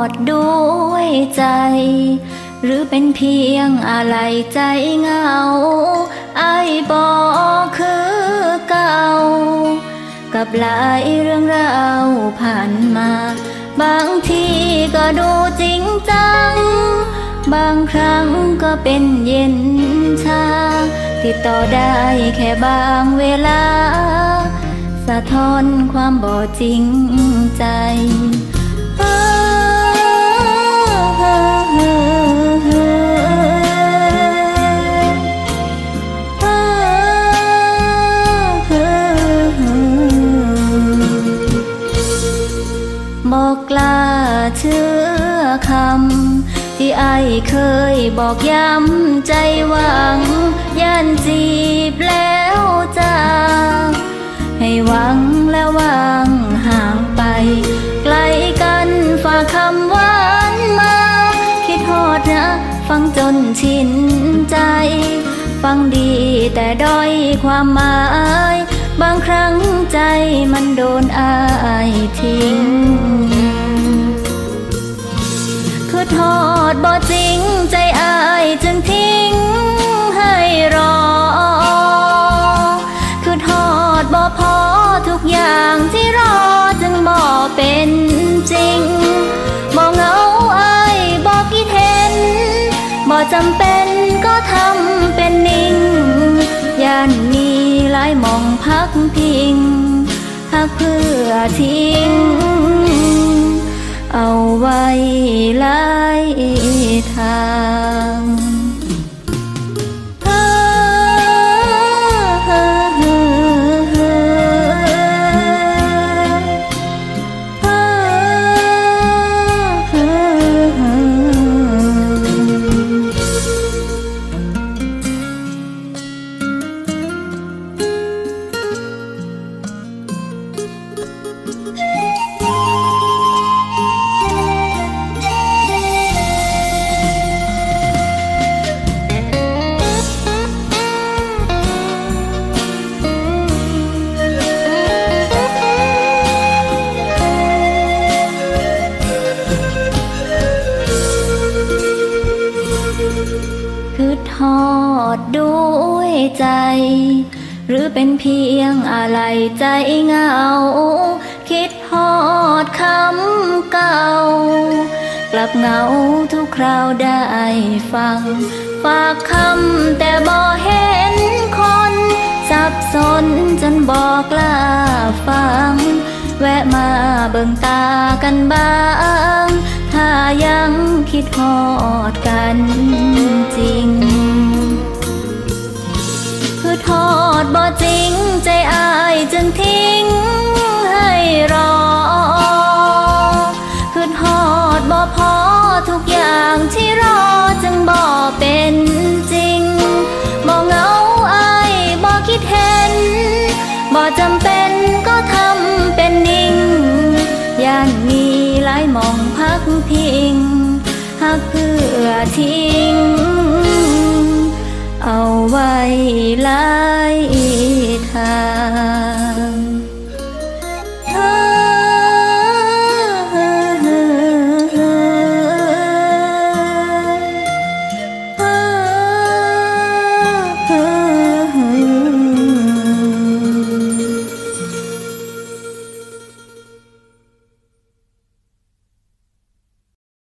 อดดูใจ หรือเป็นเพียงอะไรใจเหงา ไอ้บอกคือเก่า กับหลายเรื่องราวผ่านมา บางทีก็ดูจริงจัง บางครั้งก็เป็นเย็นชา ติดต่อได้แค่บางเวลา สะท้อนความบ่จริงใจ ชื่อคำ ที่ไอเคยบอกย้ำใจหวัง ย่านจีบแล้วจากให้หวังและวางห่างไป ไกลกันฝากคำหวานมา คิดฮอดนะฟังจนชินใจ ฟังดีแต่ด้อยความหมาย บางครั้งใจมันโดนอายทิ้ง ดบ่จริงใจอายจึงทิ้งให้รอ คือทอดบ่พอทุกอย่างที่รอจึงบ่เป็นจริงบ่เหงาอายบ่คิดเห็นบ่จำเป็นก็ทำเป็นนิ่งย่านมีหลายมองพักพิงหากเพื่อทิ้ง เอาไว้ล ใจ หรือเป็นเพียงอะไรใจเหงา คิดฮอดคำเก่า กลับเหงาทุกคราวได้ฟัง ฝากคำแต่บ่เห็นคน สับสนจนบอกลาฟัง แวะมาเบิ่งตากันบ้างถ้ายังคิดฮอดกันจริง จริงใจอายจึงทิ้งให้รอคือทอดบ่พอทุกอย่างที่รอจึงบ่เป็นจริงบ่เหงาอายบ่คิดเห็นบ่จำเป็นก็ทำเป็นนิ่งย่านมีหลายมองพักพิงหากเพื่อทิ้งเอาไว้หลาย